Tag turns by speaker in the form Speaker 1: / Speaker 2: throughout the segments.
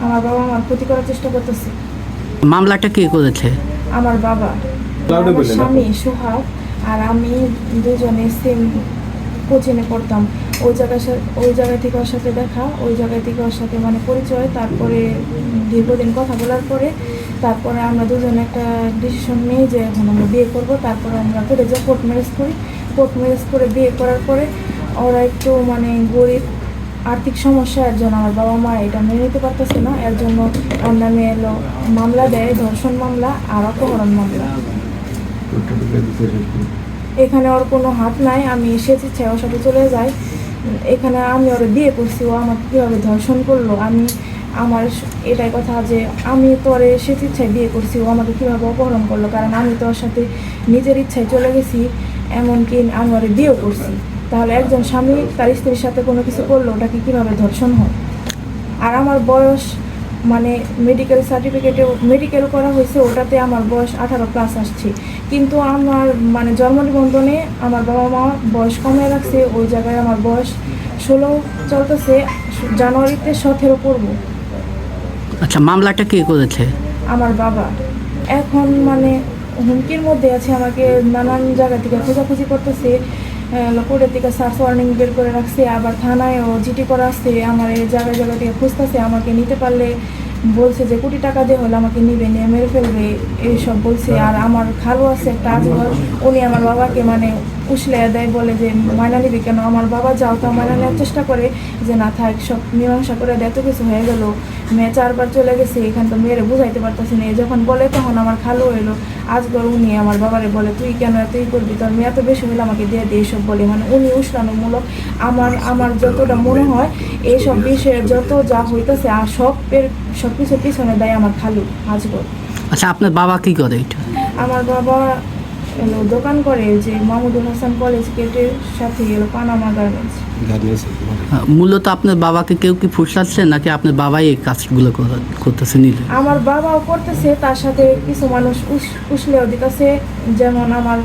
Speaker 1: আমার বাবা আমার ক্ষতি করার চেষ্টা করতেছে।
Speaker 2: মামলাটা কে করেছে?
Speaker 1: আমার বাবা। আমার স্বামী সোহাগ আর আমি দুজনে সেম কোচিংয়ে পড়তাম। ওই জায়গায় সা- ওই জায়গা থেকে ওর সাথে দেখা ওই জায়গা থেকে ওর সাথে মানে পরিচয় তারপরে দীর্ঘদিন কথা বলার পরে তারপরে আমরা দুজনে একটা ডিসিশন নিই যে এখন আমরা বিয়ে করব তারপরে আমরা করে যাই কোর্ট ম্যারেজ করি। কোর্ট ম্যারেজ করে বিয়ে করার পরে ওরা একটু মানে গরিব আর্থিক সমস্যা এর জন্য আমার বাবা মা এটা মেনে নিতে পারতেছে না, এর জন্য ওর নামে এলো মামলা দেয়, ধর্ষণ মামলা আর অপহরণ মামলা। এখানে ওর কোনো হাত নাই, আমি ইচ্ছায় ওর সাথে চলে যাই। এখানে আমি ওর বিয়ে করছি, ও আমাকে কীভাবে ধর্ষণ করল? আমি, আমার এটাই কথা যে আমি তো ওরে সেচ ইচ্ছায় বিয়ে করছি, ও আমাকে কীভাবে অপহরণ করল? কারণ আমি তো ওর সাথে নিজের ইচ্ছায় চলে গেছি, এমনকি আমি ওরে বিয়েও করছি। তাহলে একজন স্বামী তার স্ত্রীর সাথে কোনো কিছু করল ওটাকে কীভাবে ধর্ষণ হয়? আর আমার বয়স মানে মেডিকেল সার্টিফিকেটে মেডিকেল করা হয়েছে ওটাতে আমার বয়স আঠারো প্লাস আসছে। কিন্তু আমার মানে জন্ম নিবন্ধনে আমার বাবা মা বয়স কমে রাখছে ওই জায়গায় আমার বয়স ষোলো চলতেছে জানুয়ারিতে সতেরো পড়ব।
Speaker 2: আচ্ছা মামলাটা কে করেছে?
Speaker 1: আমার বাবা। এখন মানে হুমকির মধ্যে আছে আমাকে নানান জায়গা থেকে খোঁজাখুঁজি করতেছে। কোর্টের থেকে সার্চ ওয়ার্নিং বের করে রাখছে আবার থানায়ও জিটি করা আসছে আমার এই জায়গায় জায়গা থেকে খুঁজতেছে আমাকে নিতে পারলে বলছে যে কোটি টাকা দিয়ে হলে আমাকে নিবে নিয়ে মেরে ফেলবে এইসব বলছে। আর আমার খালু আছে একটা আজ উনি আমার বাবাকে মানে উসলে দেয় বলে যে ময়না নিবি কেন? আমার বাবা যাও। তা ময়না নেওয়ার চেষ্টা করে যে না থাক সব মীমাংসা করে দেয় এত কিছু হয়ে গেল। মেয়ে চারবার চলে গেছে এখান তো মেয়েরে বুঝাইতে পারতেছি না। যখন বলে তখন আমার খালু এলো আজগর উনি আমার বাবারে বলে তুই কেন এতই করবি? তোর মেয়ে এত বেশি হলে আমাকে দিয়ে দিয়ে এইসব বলে। মানে উনি উস্কানোমূলক আমার আমার যতটা মনে হয় এইসব বিষয়ে যত যা হইতেছে আর সব সব কিছুর পিছনে দেয় আমার খালু আজগর।
Speaker 2: আচ্ছা আপনার বাবা কি করে এটা?
Speaker 1: আমার বাবা দোকান করে যে মাহমুদুল হাসান কলেজ গেটের সাথে এলো পানামা গার্মেন্টস
Speaker 2: মূলত আপনার বাবাকে কেউ কি ফুসলাচ্ছে নাকি আপনার বাবাই এই কাজগুলো করা- করতেছে নিজে
Speaker 1: আমার বাবাও করতেছে তার সাথে কিছু মানুষ উস- উসলেও দিতেছে যেমন আমার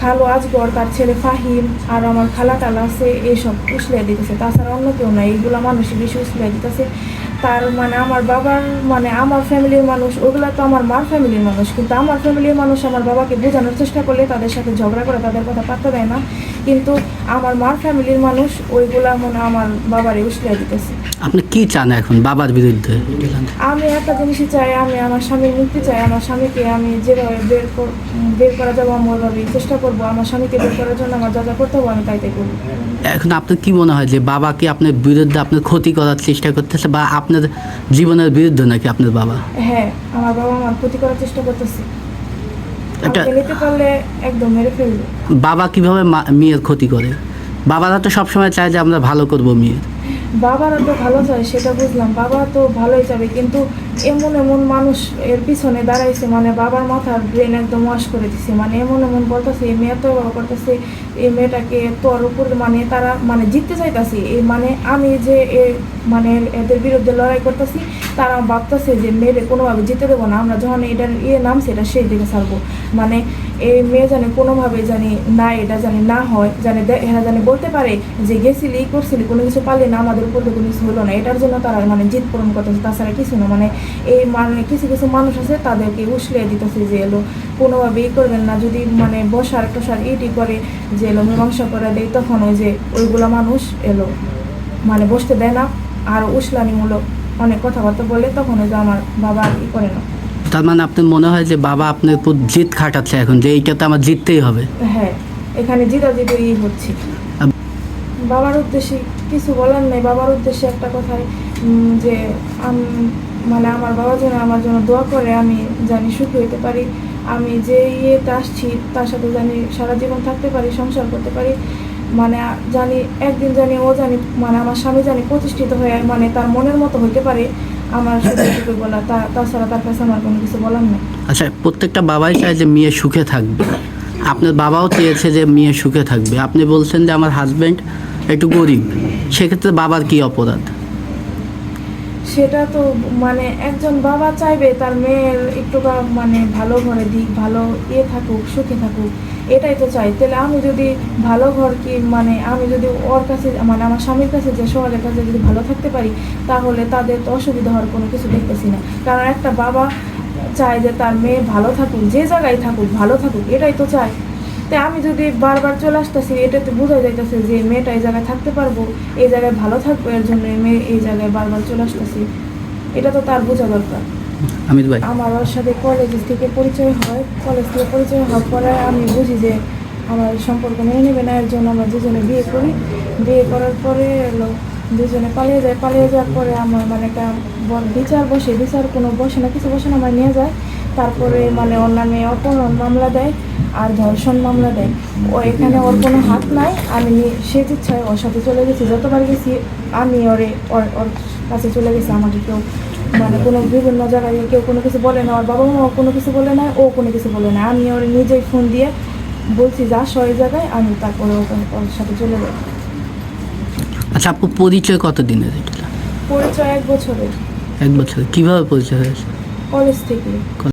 Speaker 1: খালো আজগর তার ছেলে ফাহিম আর আমার খালা টালা আছে এইসব উসলে দিতেছে। তাছাড়া অন্য কেউ নাই এইগুলো মানুষই বেশি উসলে দিতেছে। তার মানে আমার বাবার মানে আমার ফ্যামিলির মানুষ, ওগুলা তো আমার মার ফ্যামিলির মানুষ। কিন্তু আমার ফ্যামিলির মানুষ আমার বাবাকে বোঝানোর চেষ্টা করলে তাদের সাথে ঝগড়া করে তাদের কথা পাত্তা দেয় না। কিন্তু আমার মার ফ্যামিলির মানুষ, ওইগুলা মনে আমার বাবারে উসলিয়া দিতেছে।
Speaker 2: আপনি কি চান এখন বাবার বিরুদ্ধে?
Speaker 1: আমি একটা জিনিসই চাই আমি আমার স্বামীর মুক্তি চাই আমার স্বামীকে আমি যেভাবে বের বের করা যাব আমি ওইভাবেই চেষ্টা করব আমার স্বামীকে বের করার জন্য আমার যা যা করতে হবে আমি তাই তাই করব।
Speaker 2: এখন আপনার কি মনে হয় যে বাবা কি আপনার বিরুদ্ধে আপনার ক্ষতি করার চেষ্টা করতেছে বা আপনার জীবনের বিরুদ্ধে নাকি আপনার বাবা?
Speaker 1: হ্যাঁ আমার বাবা আমার ক্ষতি করার চেষ্টা করতেছে।
Speaker 2: এটা
Speaker 1: একদম মেরে ফেলবে।
Speaker 2: বাবা কীভাবে মেয়ের ক্ষতি করে? বাবারা তো সবসময় চায় যে আমরা ভালো করব মেয়ের।
Speaker 1: বাবারা তো ভালো চায় সেটা বুঝলাম, বাবা তো ভালোই চাবে, কিন্তু এমন এমন মানুষ এর পিছনে দাঁড়াইছে মানে বাবার মাথার ব্রেন একদম ওয়াশ করে দিছে মানে এমন এমন বলতেছে এই মেয়ে তো করতেছে, এই মেয়েটাকে তোর উপর মানে তারা মানে জিততে চাইতাছে এই মানে আমি যে মানে এদের বিরুদ্ধে লড়াই করতেছি তারা ভাবতেছে যে মেয়েদের কোনোভাবে জিতে দেবো না, আমরা যখন এটার ইয়ে নামছে এটা সেই দিকে ছাড়বো। মানে এই মেয়ে জানে কোনোভাবে জানি না এটা জানি না হয়, জানে এরা জানি বলতে পারে যে গেছিলি ই করছিলি, কোনো কিছু পারলি না, আমাদের উপর কোনো কিছু হলো না। এটার জন্য তারা মানে জিত পূরণ করতেছে, তাছাড়া কিছু না। মানে এই মানে কিছু কিছু মানুষ আছে, তাদেরকে উসলে দিতেছে যে এলো কোনোভাবে ই করবেন না। যদি মানে বসার, টসার ইটি করে যে এলো, মীমাংসা করে দেয় তখন ওই যে ওইগুলো মানুষ এলো। মানে বসতে দেয় না। আর উসলানিমূলক অনেক কথাবার্তা বলে তখন ওই যে আমার বাবা আর ই করে না।
Speaker 2: তার মানে আপনার মনে হয় যে বাবা আপনার উপর জিত খাটাচ্ছে এখন যে এইটাতে আমার জিততেই হবে?
Speaker 1: হ্যাঁ এখানে জিদাজিদি হচ্ছে। বাবার উদ্দেশ্যে কিছু বলার নেই বাবার উদ্দেশ্যে একটা কথাই যে মানে আমার বাবা যেন আমার জন্য দোয়া করে আমি জানি সুখী হইতে পারি। আমি যে ইয়েতে আসছি তার সাথে জানি সারা জীবন থাকতে পারি সংসার করতে পারি। মানে জানি একদিন জানি ও জানি মানে আমার স্বামী জানি প্রতিষ্ঠিত হয়ে মানে তার মনের মতো হইতে পারে আমার বলা তা তাছাড়া তার কাছে আমার কোনো কিছু বলার নেই।
Speaker 2: আচ্ছা প্রত্যেকটা বাবাই চায় যে মেয়ে সুখে থাকবে। আপনার বাবাও চেয়েছে যে মেয়ে সুখে থাকবে। আপনি বলছেন যে আমার হাজব্যান্ড একটু গরিব। সেক্ষেত্রে বাবার কি অপরাধ?
Speaker 1: সেটা তো মানে একজন বাবা চাইবে তার মেয়ের একটু মানে ভালো ঘরে দিক ভালো ইয়ে থাকুক সুখে থাকুক। এটাই তো চাই। তাহলে আমি যদি ভালো ঘর কি মানে আমি যদি ওর কাছে মানে আমার স্বামীর কাছে যে সোহালের কাছে যদি ভালো থাকতে পারি, তাহলে তাদের তো অসুবিধা হওয়ার কোনো কিছু দেখতেছি না। কারণ একটা বাবা চায় যে তার মেয়ে ভালো থাকুক, যে জায়গায় থাকুক, ভালো থাকুক, এটাই তো চায়। তাই আমি যদি বারবার চলে আসতেছি, এটা তো বোঝা যাইতেছে যে মেয়েটা এই জায়গায় থাকতে পারব, এই জায়গায় ভালো থাকব, এর জন্য মেয়ে এই জায়গায় বারবার চলে আসতেছি। এটা তো তার বোঝা দরকার।
Speaker 2: ভাই।
Speaker 1: আমার ওর সাথে কলেজ থেকে পরিচয় হয়। কলেজ থেকে পরিচয় হওয়ার পরে আমি বুঝি যে আমার সম্পর্ক মেনে নেবে না, এর জন্য আমরা দুজনে বিয়ে করি। বিয়ে করার পরে হলো দুজনে পালিয়ে যায়। পালিয়ে যাওয়ার পরে আমার মানে একটা বিচার বসে, বিচার কোনো বসে না, কিছু বসে না, আমার নিয়ে যায়। তারপরে মানে ওর নামে অপহরণ মামলা দেয় আর ধর্ষণ মামলা দেয়। ও এখানে ওর কোনো হাত নাই। আমি সে ইচ্ছায় ওর সাথে চলে গেছি। যতবার গেছি, আমি ওরে ওর ওর কাছে চলে গেছি। আমাকে কেউ মানে কোনো বিভিন্ন জায়গায় কেউ কোনো কিছু বলে না ওর বাবা মা কোনো কিছু বলে না ও কোনো কিছু বলে না। আমি ওর নিজেই ফোন দিয়ে বলছি যা সয় জায়গায় আমি তারপরে ওখানে ওর সাথে চলে যাই
Speaker 2: আচ্ছা আপু পরিচয় কত দিনের এটা?
Speaker 1: পরিচয় এক বছরের।
Speaker 2: এক বছর কীভাবে পরিচয় হয়েছে?
Speaker 1: কলেজ থেকে।